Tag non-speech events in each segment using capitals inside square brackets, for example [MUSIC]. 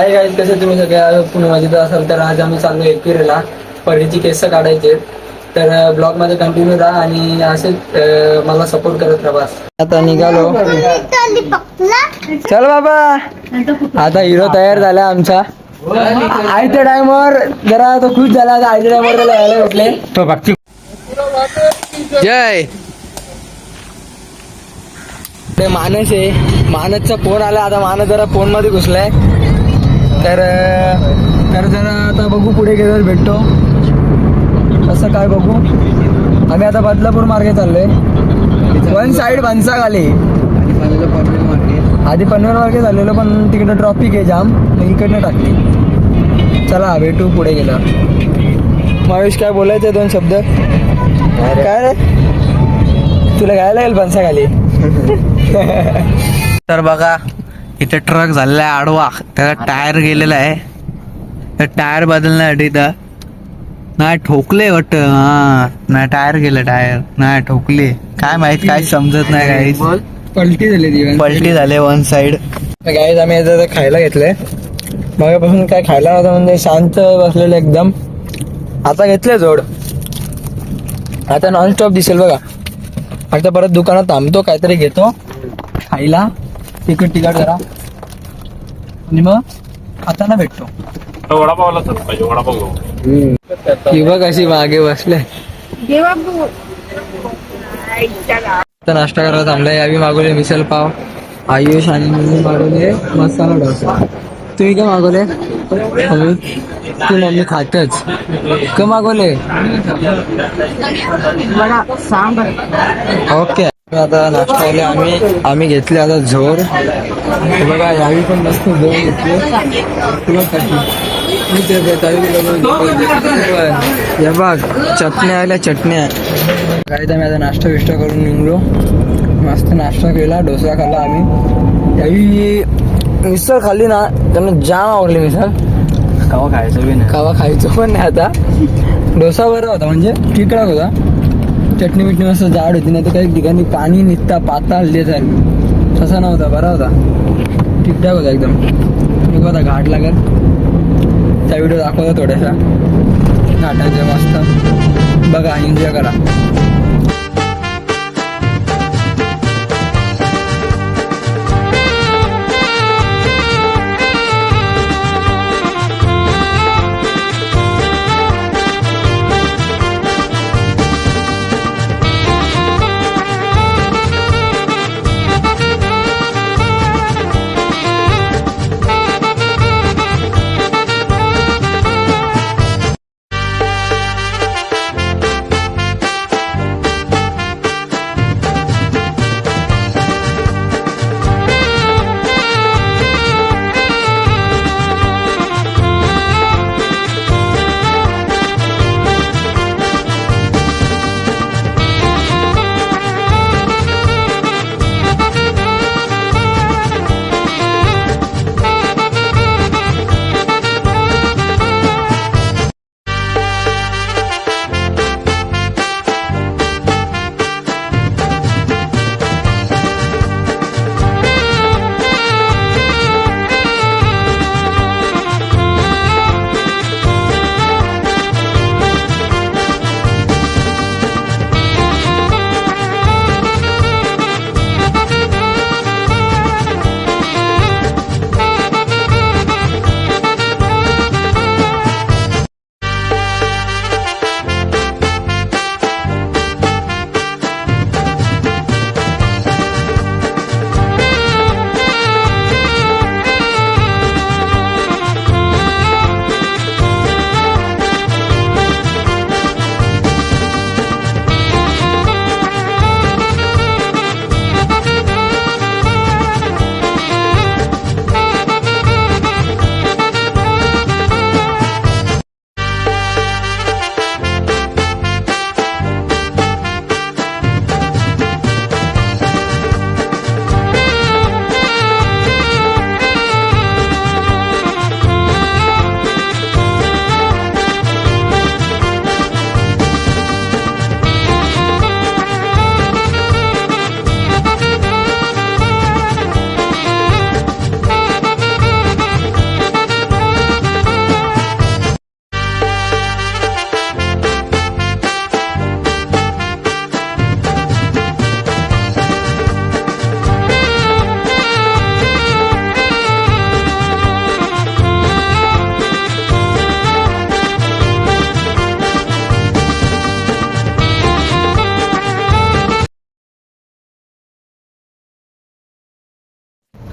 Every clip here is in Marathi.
हाय गाईज कसे तुम्ही सगळ्या पुण्यामध्ये असाल तर आज आम्ही चाललो एकविरेला परीची केस काढायचे. तर ब्लॉगमध्ये कंटिन्यू राहा आणि असेच मला सपोर्ट करत राहा आता निघालो. चल बाबा. आता हिरो तयार झाला आमचा. आयत्या टायमावर जरा तो खुश झाला. आता आयत्या टायमावर त्याला यायला भेटले. जय. ते मानस आहे. मानसचा फोन आला. आता मानस जरा फोनमध्ये घुसलाय. तर तर जरा आता बघू पुढे गेल्यावर भेटतो. कसं काय बघू? आम्ही आता बदलापूर मार्गे चाललोय. वन साइड बनसा खाली आधी पनवेल मार्गे झालेलो पण तिकडं ट्रॉफिक आहे जाम इकडनं टाकली. चला भेटू पुढे गेला महेश काय बोलायचं दोन शब्द? काय रे? तुला घ्यायला लागेल बनसा खाली [LAUGHS] तर बघा इथे ट्रक झालेला आहे आडवा. त्याचा टायर गेलेला आहे. तर टायर बदलण्यासाठी तर नाही ठोकले वाटत. हा नाही टायर गेलं टायर. नाही ठोकले. काय माहीत काय समजत नाही काही पलटी झाली ती पलटी झाले वन साइड गाईज आम्ही आता ते खायला घेतलंय. मगापासून काय खायला नव्हतं म्हणजे शांत बसलेलं एकदम. आता घेतलंय जोड. आता नॉनस्टॉप दिसेल बघा. आता परत दुकानात थांबतो काहीतरी घेतो. खायला. तिकट तिकट जरा. आणि मग आता ना भेटतो वडापावला तर पाहिजे वडापाव घेऊ ही बघ अशी मागे बसले आता नाश्ता करायला थांबलाय यावी मागवले मिसल पाव. आयुष आणि मी मागवले मसाला डोसा. तुम्ही काय मागवले? तू मम्मी खातच. का मागवले? ओके. आता नाश्ता केले आम्ही आम्ही घेतले आता झोर. बघा यावी पण मस्त झोर घेतले. हे बघ चटण्या आल्या चटण्या. काय तर मी आता नाश्ता बिष्टा करून निघलो. मस्त नाश्ता केला डोसा खाल्ला आम्ही. यावी मिसळ खाल्ली ना त्यांना जाम आवडली मिसळ. कवा खायचं बी नाही. खावा खायचो पण नाही आता. डोसा बरा होता म्हणजे ठिकठाक होता. चटणी बिटणी मस्त जाड होती नाही तर काही ठिकाणी पाणी निघता पाताळ देत तसा नव्हता बरा होता. ठीकठाक होता एकदम. एक होता घाट लागत त्या व्हिडिओ दाखवता थोड्याशा. घाटाच्या मस्त. बघा एन्जॉय करा.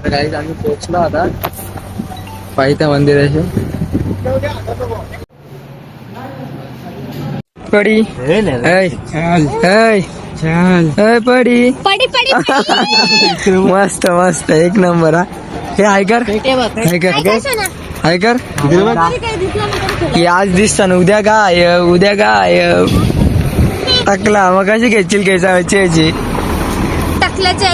तर काही आम्ही पोहोचलो आता. पाहित्या मंदिराशी. पडी. ऐ, ऐ, ऐ, पडी. पडी पडी [LAUGHS] मस्त मस्त. एक नंबर हा. हे ऐकर ऐकर ऐकर की आज दिसता ना उद्या काय उद्या काय? टाकला मग कशी घेशील घ्यायचा याची टाकल्याचे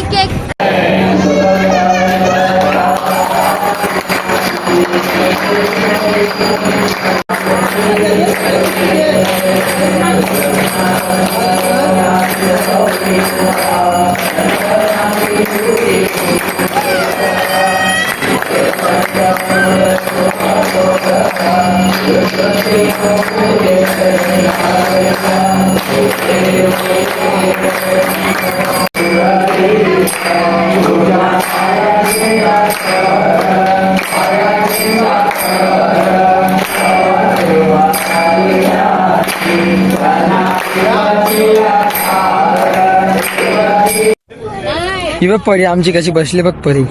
ही बघ परी आमची कशी बसली बघ परी.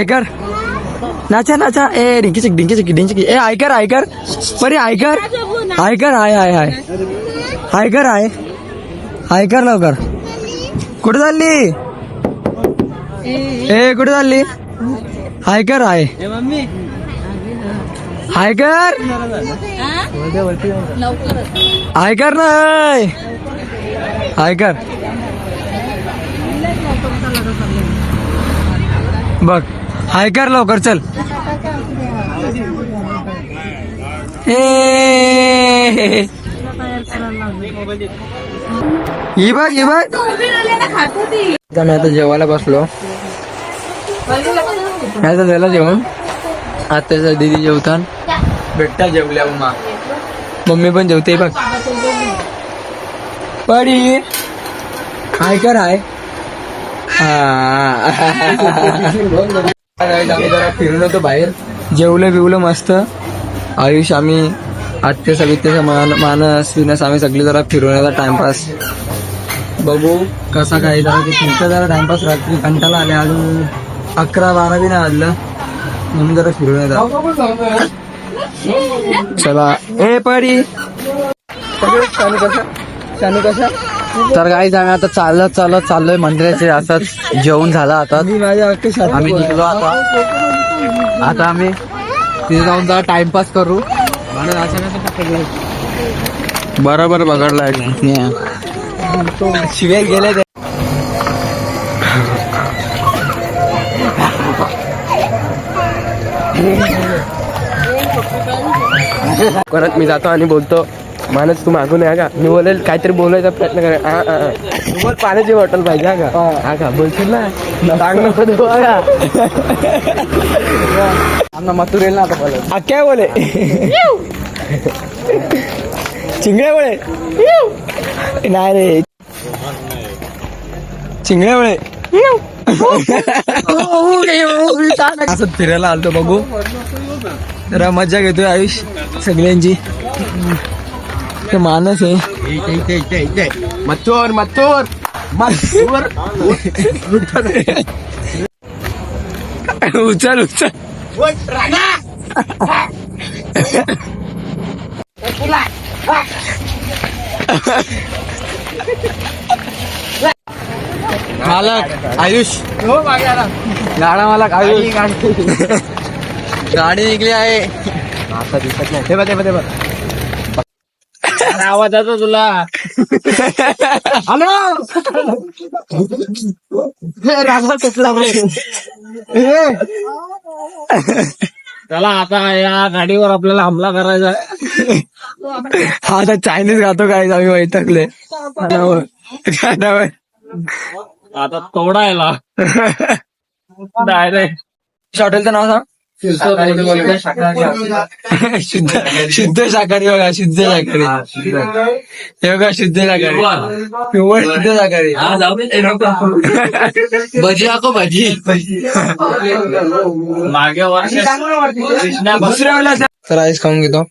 ऐकर नाचा नाचा. ए डिंकी चिक डिंकी चिक डिंकी ए ऐकर ऐकर परी ऐकर ऐकर हाय हाय हाय. ऐकर हाय. ऐकर लवकर. कुठे चालली? ए कुठे चालली? ऐकर हाय. ऐकर ऐकर नाही. ऐकर बघ हाय कर लवकर चल. ए. ही बघ ही बघ. आता मी आता जेवायला बसलो. आता झालं जेवण. आता दिदी जेवतान भेटता जेवल्या उमा. मम्मी पण जेवते बघ. पडी. हाय कर हाय. आम्ही जरा फिरून होतो बाहेर जेवलं बिवलं मस्त. आयुष आम्ही आत्य सवितेचा मान मानस विनस आम्ही सगळे जरा फिरून टाइमपास बघू कसा काय जरा की तुमचा जरा टाइमपास रात्री कंटाला आले अजून. अकरा बारा बी नाही वाजलं. म्हणून जरा फिरून चला. ए पडी. शानू कसा शानू कसा तर काही आम्ही आता चालत चालत चाललोय मंदिराचे असंच जेवण झालं आता. आम्ही निघलो आता. आता आम्ही तिथे जाऊन जरा टाइमपास करू. बरोबर पकडलाय. शिवे गेले ते परत मी जातो आणि बोलतो मानस तू मागून या का मी बोलेल काहीतरी बोलायचा प्रयत्न करे हा, हा, हा. तू बोल पाण्याची बॉटल पाहिजे हा का हा. का बोलशील ना? सांग नको देऊ हा का आमना ना आता काय बोले? चिंगड्या बोले? नाही रे. चिंगड्या बोले? असं फिरायला आलतो बघू. जरा मजा घेतोय आयुष सगळ्यांची. ते मानस आहे मथोर मथोर मथोर उचल उचल। मालक आयुष। गाडा मालक आयुष। गाडी निघली आहे. आता दिसत नाही. ते बघ ते बघ ते बघ. आवाज येतो तुला. त्याला आता या गाडीवर आपल्याला हमला करायचा हा आता चायनीज खातो काय आम्ही वैतकले आता तोडायला. [LAUGHS] डायरेक्ट. हॉटेलचं नाव सांग. [LAUGHS] शुद्ध शुद्ध शाकाहारी बघा शुद्ध शाकाहारी. हे बघा शुद्ध शाकाहारी. प्युअर. शुद्ध शाकाहारी. [LAUGHS] भजी आको भजी. मागे वर्ष दुसऱ्या वेळेला तर आईस खाऊन घेतो.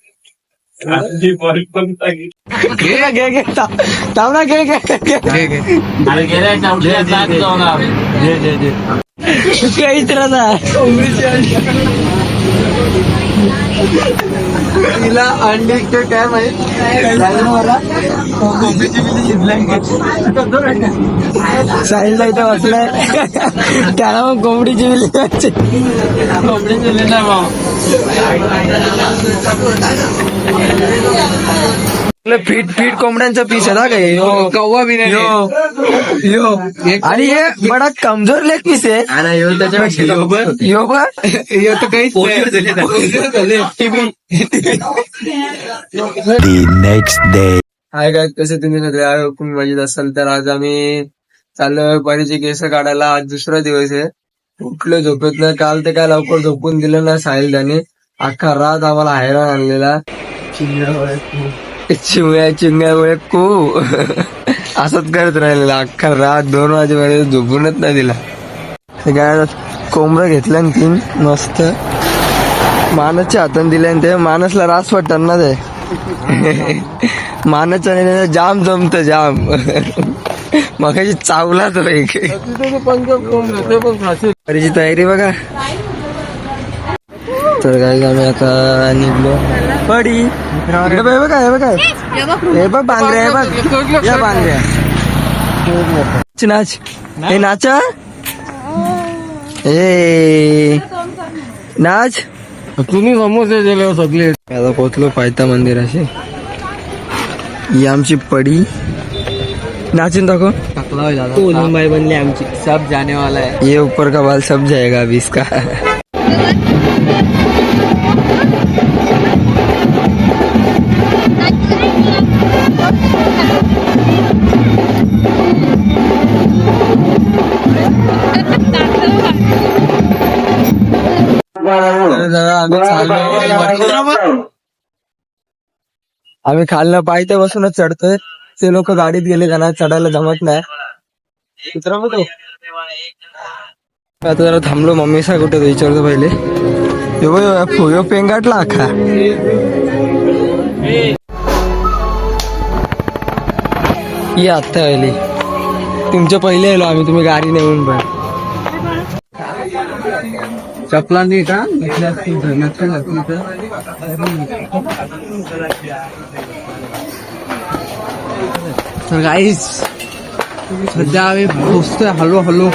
घे घे. ना काहीच तिला अंडी ते काय माहीत साहिलला इथं बसलाय त्याला मग कोंबडीची बिली कोंबडीची बिली नाही फीट फीट कोंबड्यांचा पीस आहे ना काय यो. कव्वा बी यो. यो. आणि हे बडा कमजोर लेग पीस आहे. आणि यो त्याच्यापेक्षा यो बघ यो तर काहीच हाय काय कसे तुम्ही सगळे? तुम्ही मजेत असाल. तर आज आम्ही चाललोय परीचे केस काढायला. आज दुसरा दिवस आहे. उठलो झोपेत नाही. काल ते काय लवकर झोपून दिलं ना साहिल त्याने. अख्खा रात आम्हाला हैराण आणलेला. चिंग्या चिंग्यामुळे कू. असंच करत राहिलेला. अख्खा रात दोन वाजेपर्यंत झोपूनच नाही दिला. काय कोंबडं घेतलं आणि तीन. मस्त. मानसच्या हाताने दिले ते मानसला रास वाटत ना ते. मानस आणि जाम जमत जाम. मग चावला तो एक तयारी बघा. तर काय आम्ही आता निघलो. पडी इकडे बघ, हे बघा हे बघा हे बघ. बांगड्या हे बघ या बांगड्या नाच हे नाचा ए. नाच. तुम्ही समोसे दिले सगळे. आता पोचलो पायता मंदिराशी ही आमची पडी. नाचून दाखव. तो मुंबई बनली आमची. सब जाने वाला है ये ऊपर का बाल सब जाएगा अभी इसका. आम्ही खालनं पायथ्या बसूनच चढतोय. ते लोक गाडीत गेले त्यांना चढायला जमत नाही. आता जरा थांबलो मम्मी सा कुठे विचारतो पहिले. यो यो यो पेंगाटला अख्खा ही आत्ता आली. तुमच्या पहिले आलो आम्ही तुम्ही गाडी नेऊन पण. चपला नाही का? तर गाईस सध्या आम्ही पोचतोय हळू हळू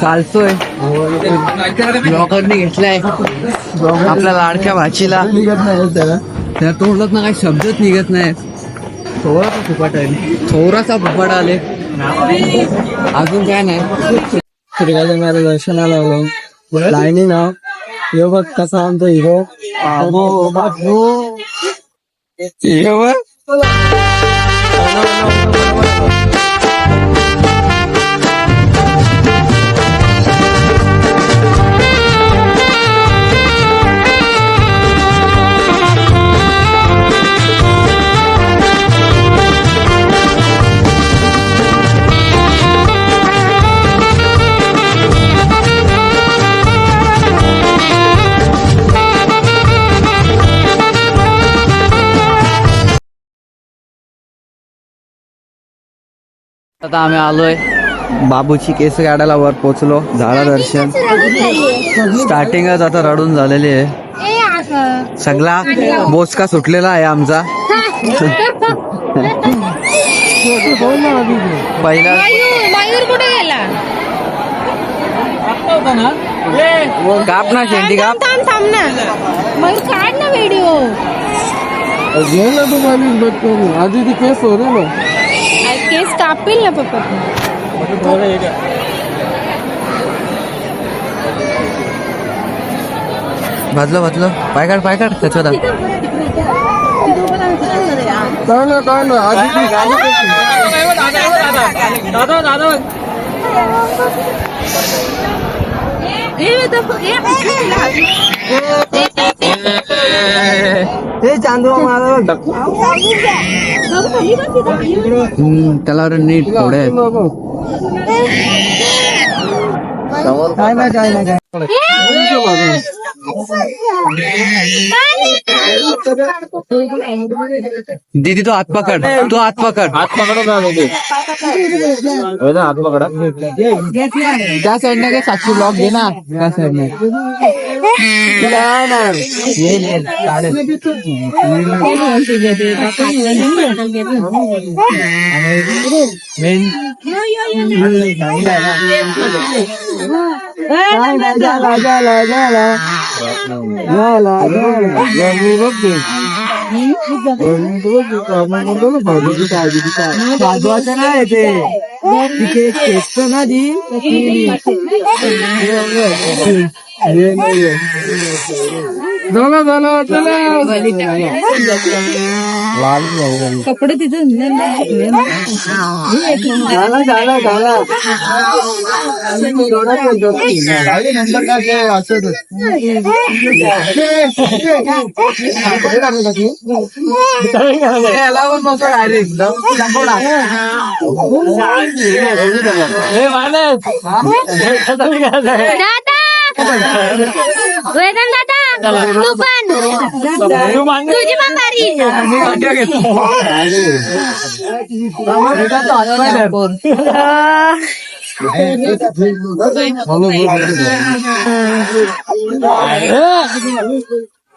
चालतोय. ब्लॉगरने घेतलाय. आपल्या लाडक्या भाचीला. निघत नाही त्या तोंडात ना काही शब्दच निघत नाही. थोडासा फुपाट आले थोडासा फुपाट आले. अजून काय नाही. श्रीगाजंगाला दर्शनाला आलो लाईनी नाव यो बघ कसा आमचा हिरो हिरो बघ आता आम्ही आलोय. बाबूची केस काढायला वर पोचलो झाला दर्शन. स्टार्टिंगच आता रडून झालेली आहे. सगळा बोचका सुटलेला आहे आमचा. पहिला मयूर कुठे गेला काप ना शेंडी काप. ना. मयूर काढ ना व्हिडिओ आधी ती केस हो ना मग केस कापील ना पप्पा भाजलं भाजलं पाय काढ पाय काढ त्याच्यात काय ना काय ना आधी ती आधी ती- हे. हम्म, त्याला नीट थोडे काय नाही काय नाही काय दीदी तो हात पकड तो हात पकड हात पकडा हात पकडा त्या साईडने काय साक्षी ब्लॉक घे ना त्या साईडने साधवाचं नाही ते तिथे खेचतो ना झालं झालं कपडे तिथं झाला झाला झाला. नंतर काय असं याला पण मस्त डायरेक्ट दादा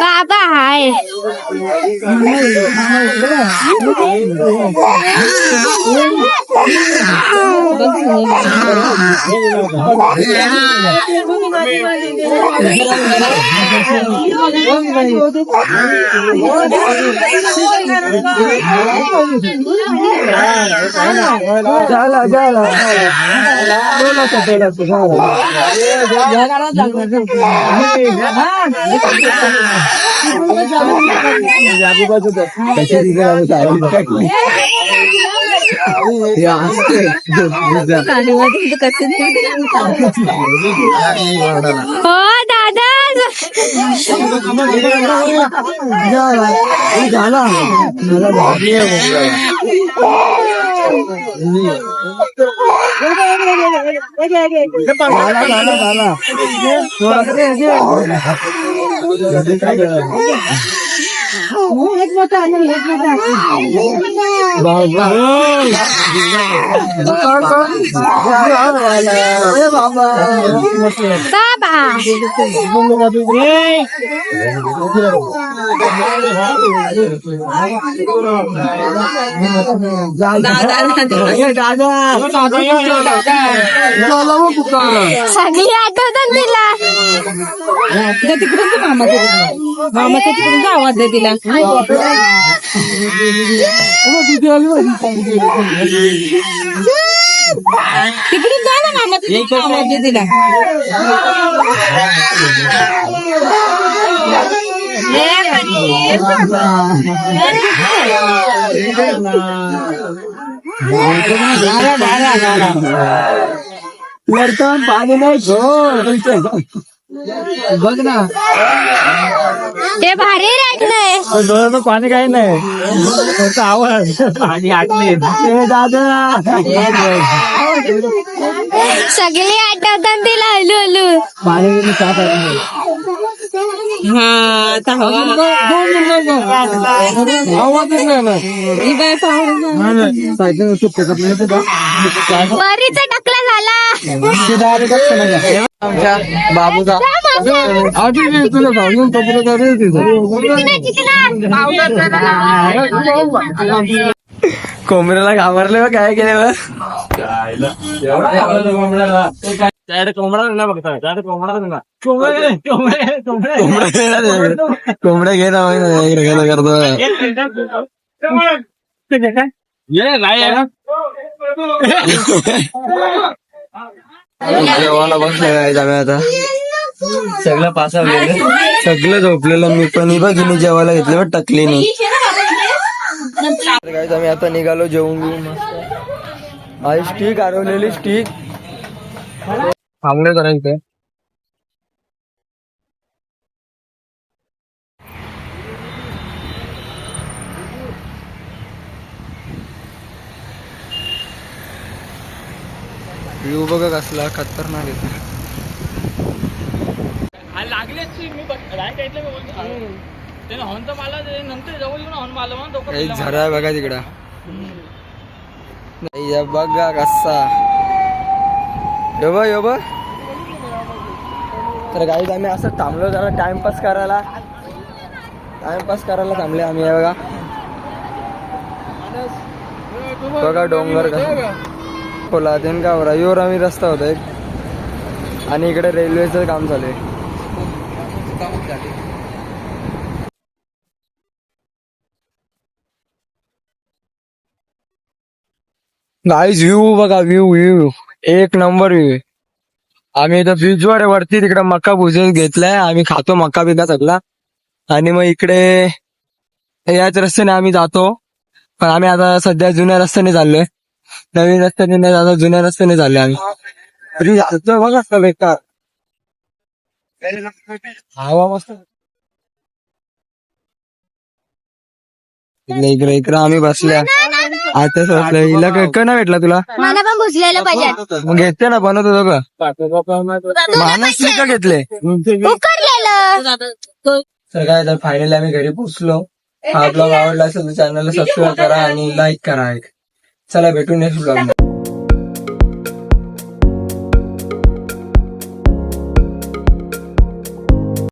दादा तू पण तुझी पण बारी माझ्या रक्ताचं कापून पकडला घे मला ए Ya, asli. Iya, iya, iya. Oh, बाबा हाय झाला झाला हो दादा झाला झाला झाला झाला बाबा सगळी आठवतात तिला तिकडून मामाच्या मामाच्या तिकडून आवाज दे तिला तिकडून जा ना मामा तिकडून आवाज दे तिला लढताना पाणी नाही घो बघ ना. ते भारी डोळ्यात पाणी काही नाही. फक्त आवाज पाणी आटले दादा. सगळी आठवतात तिला हलू हलू पाणी हा ही. बरीच टाकला झाला? आमच्या बाबूचा तुला कपडे काढले कोंबड्याला घाबरले काय केलं कोंबडा नाही बघता डायरेक्ट कोंबडा नाही कोंबड्या घे ना करतो ये नाही आहे ना जेवायला बसले काय आम्ही आता सगळं पासावलेलं सगळं झोपलेलं मी पण. बघ हिने जेवायला घेतलं बघ टकलीने काय आम्ही आता निघालो जेवून घेऊन मस्त. आई स्टिक हरवलेली स्टिक थांबले जरा इथे. व्ह्यू बघा कसला खतरनाक येतो लागली असती मी राईट ऐकलं मी बोलतो. त्याने हॉर्न तर मला नंतर जवळ येऊन हॉर्न मारलं म्हणून एक झरा बघा तिकडं. नाही या बघा कसा. यो बघ यो तर गाईज आम्ही असं थांबलो जरा टाइमपास करायला. टाइमपास करायला थांबले आम्ही हे बघा. बघा डोंगर का खोला देन का आम्ही रस्ता होता एक. आणि इकडे रेल्वेचं काम चालू आहे. गाईज व्ह्यू बघा व्ह्यू व्ह्यू एक नंबर व्ह्यू आम्ही इथं फ्रीजवर वरती तिकडे मका भुजून घेतलाय. आम्ही खातो मका बिका सगळा. आणि मग इकडे याच रस्त्याने आम्ही जातो. पण आम्ही आता सध्या जुन्या रस्त्याने चाललोय. नवीन रस्त्याने नाही आता जुन्या रस्त्याने चाललोय आम्ही. फ्रीज जातो बघा का बेकार हवा मस्त. इकडे इकडे इकडे आम्ही बसल्या. आता बसल्या हिला काय नाही भेटला तुला? मला पण भुजलेलं पाहिजे. मग घेते ना बनवतो दोघं. मानस का घेतले. उकरलेलं तर काय तर फायनली आम्ही घरी पोचलो हा ब्लॉग आवडला असेल तर चॅनलला सबस्क्राईब करा आणि लाईक करा चला भेटू नेक्स्ट ब्लॉग